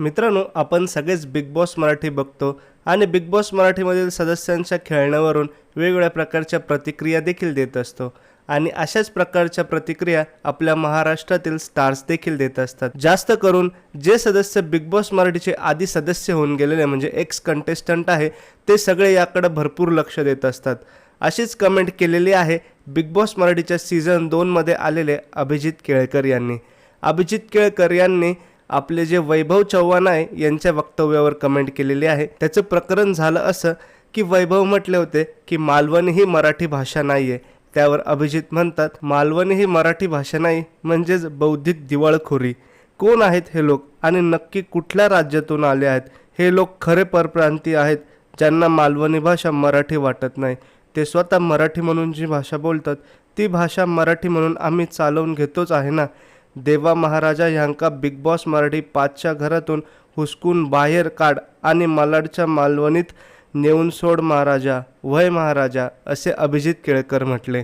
मित्रांनो आपण सगळेच बिग बॉस मराठी बघतो आणि बिग बॉस मराठीमधील सदस्यांच्या खेळण्यावरून वेगवेगळ्या प्रकारच्या प्रतिक्रिया देखील देत असतो. आणि अशाच प्रकारच्या प्रतिक्रिया आपल्या महाराष्ट्रातील स्टार्स देखील देत असतात. जास्त करून जे सदस्य बिग बॉस मराठीचे आधी सदस्य होऊन गेलेले म्हणजे एक्स कंटेस्टंट आहे ते सगळे याकडे भरपूर लक्ष देत असतात. अशीच कमेंट केलेली आहे बिग बॉस मराठीच्या सीझन दोनमध्ये आलेले अभिजित केळकर यांनी. अभिजित केळकर यांनी आपले जे वैभव चव्हाण आहे यांच्या वक्तव्यावर कमेंट केलेली आहे. त्याचं प्रकरण झालं असं की वैभव म्हटले होते की मालवणी ही मराठी भाषा नाही आहे त्यावर अभिजित म्हणतात मालवणी ही मराठी भाषा नाही म्हणजेच बौद्धिक दिवाळखोरी. कोण आहेत हे लोक? आणि नक्की कुठल्या राज्यातून आले आहेत? हे लोक खरे परप्रांती आहेत ज्यांना मालवणी भाषा मराठी वाटत नाही. ते स्वतः मराठी म्हणून जी भाषा बोलतात ती भाषा मराठी म्हणून आम्ही चालवून घेतोच आहे ना? देवा महाराजा ह्यांका बिग बॉस मराठी पाचच्या घरातून हुसकून बाहेर काढ आणि मालाडच्या मालवणीत नेऊन सोड महाराजा. वय महाराजा असे अभिजित केळकर म्हटले.